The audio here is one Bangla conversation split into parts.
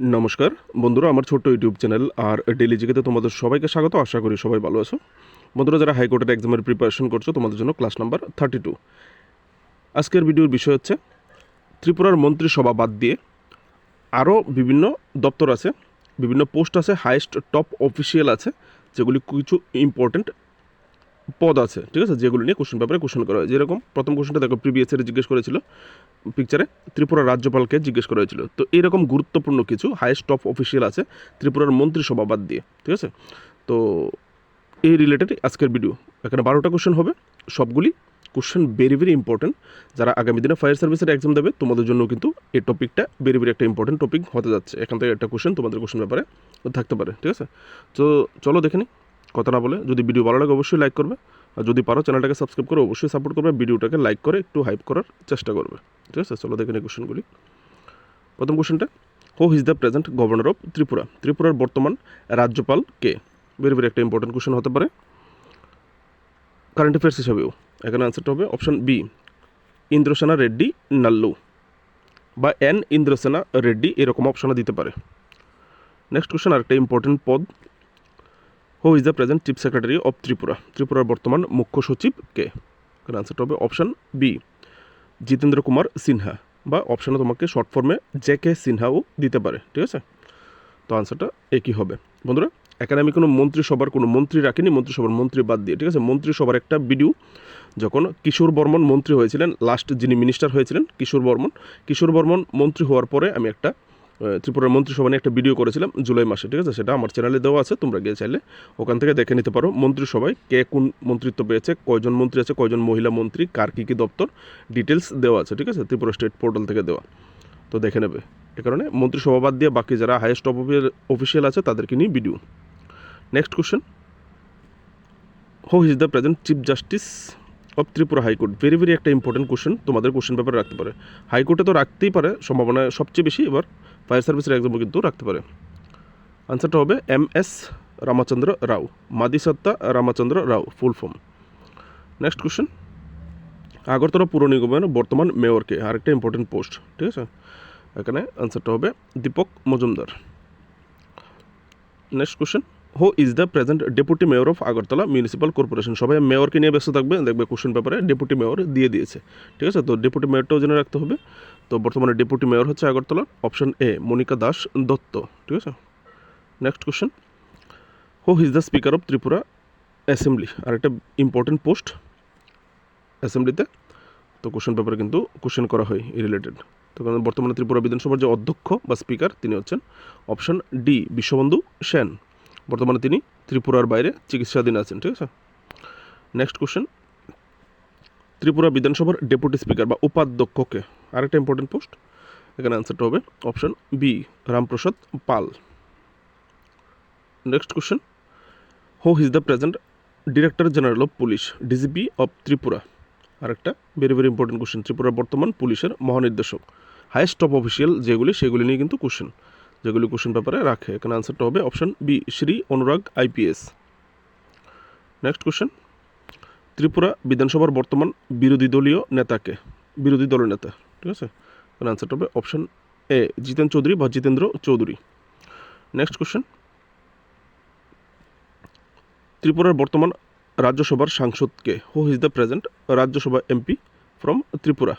নমস্কার। বন্ধুরা, আমার ছোট্ট ইউটিউব চ্যানেল আর ডেলি জিকেতে তোমাদের সবাইকে স্বাগত। আশা করি সবাই ভালো আছো। বন্ধুরা, যারা হাইকোর্টের এক্সামের প্রিপারেশন করছ, তোমাদের জন্য ক্লাস নাম্বার থার্টি টু আজকের ভিডিওর বিষয় হচ্ছে, ত্রিপুরার মন্ত্রিসভা বাদ দিয়ে আরও বিভিন্ন দপ্তর আছে, বিভিন্ন পোস্ট আছে হাইয়েস্ট টপ অফিসিয়াল আছে, যেগুলি কিছু ইম্পর্টেন্ট পদ আছে, ঠিক আছে? যেগুলো নিয়ে কোশ্চেন পেপারে কোশ্চেন করা হয়। যেরকম প্রথম কোশ্চেনটা দেখো প্রিভিয়াস ইয়ারে জিজ্ঞেস করেছিল পিকচারে ত্রিপুরা রাজ্যপালকে জিজ্ঞেস করা হয়েছিল। তো এরকম গুরুত্বপূর্ণ কিছু হাইয়েস্ট টপ অফিসিয়াল আছে ত্রিপুরার মন্ত্রিসভা বাদ দিয়ে, ঠিক আছে? তো এই রিলেটেড আজকের ভিডিও এখানে বারোটা কোশ্চেন হবে। সবগুলি কোশ্চেন ভেরি ভেরি ইম্পর্টেন্ট যারা আগামী দিনে ফায়ার সার্ভিসের এক্সাম দেবে, তোমাদের জন্য কিন্তু এই টপিকটা ভেরি ভেরি একটা ইম্পর্টেন্ট টপিক হতে যাচ্ছে। এখান থেকে একটা কোশ্চেন তোমাদের কোশ্চেন ব্যাপারে থাকতে পারে, ঠিক আছে? তো চলো দেখে নিই। কথা না বলে যদি ভিডিও ভালো লাগে অবশ্যই লাইক করবে। আর যদি পারো চ্যানেলটাকে সাবস্ক্রাইব করে অবশ্যই সাপোর্ট করবে। ভিডিওটাকে লাইক করে, একটু হাইপ করার চেষ্টা করবে। ঠিক আছে, চলো দেখে নিই কোশ্চেনগুলি প্রথম কোশ্চেনটা who is the present governor of Tripura? ত্রিপুরার বর্তমান রাজ্যপাল কে? ভেরি ভেরি একটা ইম্পর্টেন্ট কোশ্চেন হতে পারে। কারেন্ট অ্যাফেয়ার্স হিসাবেও। এখানে আনসারটা হবে অপশন বি ইন্দ্রসেনা রেড্ডি, নাল্লু। বা এন ইন্দ্রসেনা রেড্ডি, এরকম অপশনে দিতে পারে। নেক্সট কোশ্চেন আরেকটা ইম্পর্টেন্ট পদ। Who is the present chief secretary of Tripura? ত্রিপুরার বর্তমান মুখ্য সচিব কে? এখানে আনসারটা হবে অপশন বি জিতেন্দ্র কুমার সিনহা বা অপশানে তোমাকে শর্ট ফর্মে জে কে সিনহাও দিতে পারে, ঠিক আছে? তো আনসারটা একই হবে। বন্ধুরা, এখানে আমি কোনো মন্ত্রিসভার কোনো মন্ত্রী রাখিনি মন্ত্রিসভার মন্ত্রী বাদ দিয়ে, ঠিক আছে? মন্ত্রিসভার একটা ভিডিও যখন কিশোর বর্মন মন্ত্রী হয়েছিলেন লাস্ট যিনি মিনিস্টার হয়েছিলেন, কিশোর বর্মন কিশোর বর্মন মন্ত্রী হওয়ার পরে আমি একটা ত্রিপুরার মন্ত্রিসভা নিয়ে একটা ভিডিও করেছিলাম জুলাই মাসে, ঠিক আছে? সেটা আমার চ্যানেলে দেওয়া আছে, তোমরা গিয়ে চাইলে ওখান থেকে দেখে নিতে পারো। মন্ত্রিসভায় কে কোন মন্ত্রিত্ব পেয়েছে, কয়জন মন্ত্রী আছে, কয়জন মহিলা মন্ত্রী, কার কী কী দপ্তর ডিটেলস দেওয়া আছে, ঠিক আছে? ত্রিপুরা স্টেট পোর্টাল থেকে দেওয়া। তো দেখে নেবে। এ কারণে মন্ত্রিসভা বাদ দিয়ে বাকি যারা হাইয়েস্ট টপ অফিসিয়াল আছে, তাদেরকে নিয়ে video next question who is the present chief justice of Tripura high court very very একটা ইম্পর্টেন্ট কোশ্চেন তোমাদের কোশ্চেন পেপারে রাখতে পারে। হাইকোর্টে তো রাখতেই পারে সম্ভাবনা সবচেয়ে বেশি এবার। ফায়ার সার্ভিসের এক্সামও কিন্তু রাখতে পারে। আনসারটা হবে M S Ramachandra Rao, Madisatta Ramachandra Rao full form next question Agartala পুর নিগমের বর্তমান মেয়রকে আরেকটা ইম্পর্টেন্ট পোস্ট ঠিক আছে? এখানে আনসারটা হবে Deepak Majumdar. Next question who is the present deputy mayor of Agartala municipal corporation সবাই মেয়রকে নিয়ে ব্যস্ত থাকবে, দেখবে কোশ্চেন পেপারে ডেপুটি মেয়র দিয়ে দিয়েছে, ঠিক আছে? তো ডেপুটি মেয়রটাও জেনে রাখতে হবে। তো বর্তমানে ডেপুটি মেয়র হচ্ছে আগরতলার অপশন এ মনিকা দাস দত্ত, ঠিক আছে? Next question who is the speaker of Tripura assembly আর একটা ইম্পর্টেন্ট পোস্ট অ্যাসেম্বলিতে তো কোশ্চেন পেপারে কিন্তু কোশ্চেন করা হয়, এই রিলেটেড তো কারণ বর্তমানে ত্রিপুরা বিধানসভার যে অধ্যক্ষ বা স্পিকার তিনি হচ্ছেন অপশন ডি বিশ্ববন্ধু সেন। বর্তমানে তিনি ত্রিপুরার বাইরে চিকিৎসাধীন আছেন, ঠিক আছে? নেক্সট কোশ্চেন ত্রিপুরা বিধানসভার ডেপুটি স্পিকার বা উপাধ্যক্ষকে আরেকটা ইম্পর্টেন্ট পোস্ট এখানে অ্যান্সারটা হবে option B Ramprasad Paul. Next question who is the present director general of police DGP of Tripura আরেকটা ভেরি ভেরি ইম্পর্টেন্ট কোশ্চেন ত্রিপুরার বর্তমান পুলিশের মহানির্দেশক। হাইয়েস্ট টপ অফিসিয়াল যেগুলি, সেগুলি নিয়ে কিন্তু কোশ্চেন যেগুলি কোশ্চেন পেপারে রাখে। এখানে আনসারটা হবে option B Shri Anurag IPS next question Tripura বিধানসভার বর্তমান বিরোধী দলীয় নেতাকে, বিরোধী দলের নেতা, ঠিক আছে? আনসারটা হবে অপশন এ জিতেন চৌধুরী বা জিতেন্দ্র চৌধুরী। নেক্সট কোশ্চেন ত্রিপুরার বর্তমান রাজ্যসভার সাংসদকে who is the present Rajya Sabha MP from Tripura?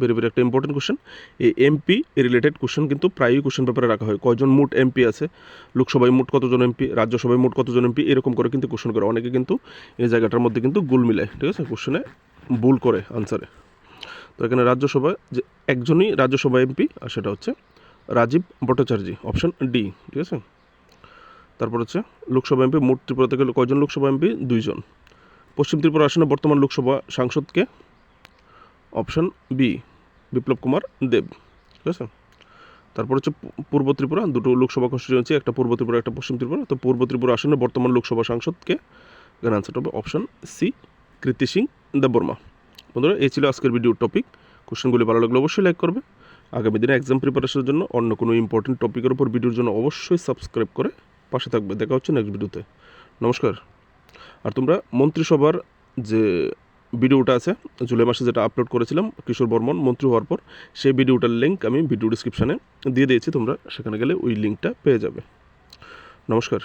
Very very একটা ইম্পর্টেন্ট কোশ্চেন এই এমপি রিলেটেড কোশ্চেন কিন্তু প্রায়ই কোশ্চেন পেপারে রাখা হয়। কয়জন মোট এমপি আছে? লোকসভায় মোট কতজন এমপি রাজ্যসভায় মোট কতজন এমপি এরকম করে কিন্তু কোশ্চেন করে। অনেকে কিন্তু এই জায়গাটার মধ্যে কিন্তু গুল মিলায়, ঠিক আছে? কোশ্চেনে ভুল করে আনসারে তো এখানে রাজ্যসভায় যে একজনই রাজ্যসভা এমপি আর সেটা হচ্ছে রাজীব ভট্টাচার্য অপশন ডি ঠিক আছে? তারপর হচ্ছে লোকসভা এমপি মোট ত্রিপুরা থেকে কয়জন লোকসভা এমপি দুইজন। পশ্চিম ত্রিপুরা আসনে বর্তমান লোকসভা সাংসদকে অপশন বি বিপ্লব কুমার দেব, ঠিক আছে? তারপর হচ্ছে পূর্ব ত্রিপুরা, দুটো লোকসভা কনস্টিটিউয়েন্সি একটা পূর্ব ত্রিপুরা, একটা পশ্চিম ত্রিপুরা। তো পূর্ব ত্রিপুরা আসনে বর্তমান লোকসভা সাংসদকে এখানে আনসারটা হবে অপশন সি কৃতি সিং দেববর্মা বন্ধুরা, এই ছিল আজকের ভিডিওর টপিক কোশ্চেনগুলি ভালো লাগলে অবশ্যই লাইক করবে। আগামী দিনে এক্সাম প্রিপারেশনের জন্য অন্য কোনো ইম্পর্টেন্ট টপিকের উপর ভিডিওর জন্য অবশ্যই সাবস্ক্রাইব করে পাশে থাকবে। দেখা হচ্ছে নেক্সট ভিডিওতে নমস্কার। আর তোমরা মন্ত্রিসভার যে ভিডিওটা আছে, জুলাই মাসে যেটা আপলোড করেছিলাম, কিশোর বর্মন, মন্ত্রী হওয়ার পর, সেই ভিডিওটার লিঙ্ক আমি ভিডিও ডিসক্রিপশানে দিয়ে দিয়েছি, তোমরা সেখানে গেলে ওই লিঙ্কটা পেয়ে যাবে। নমস্কার।